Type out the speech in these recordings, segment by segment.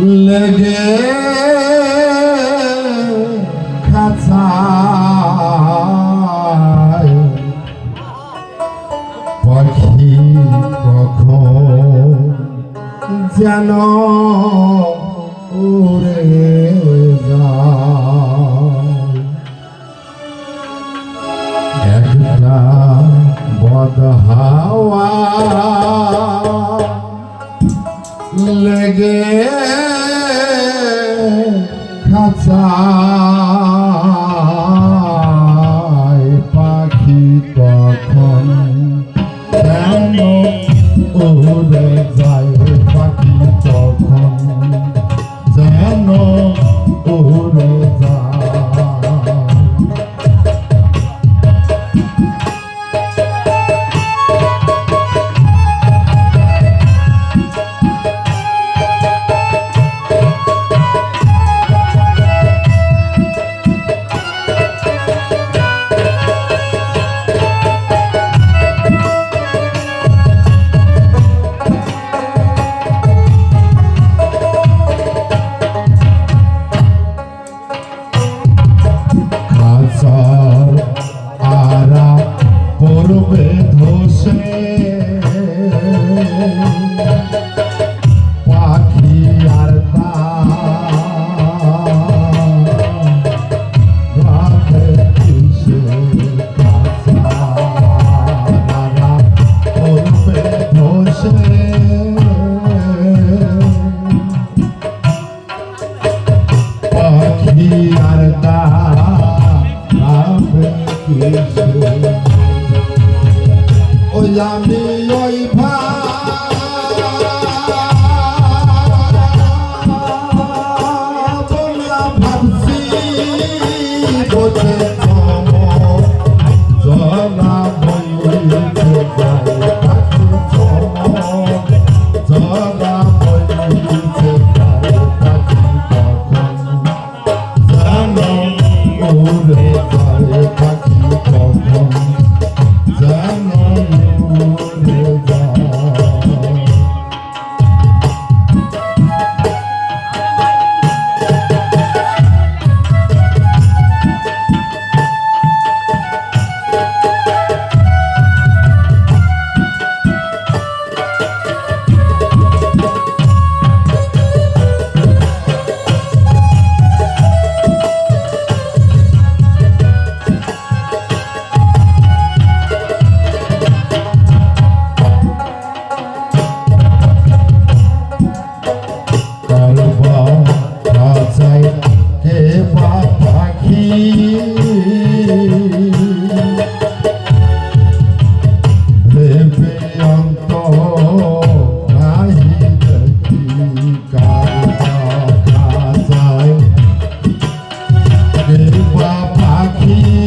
लगे खसा पखी पखो जनो খাঁচায় পাখি কখন কেন ওরে যায়।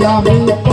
yummy,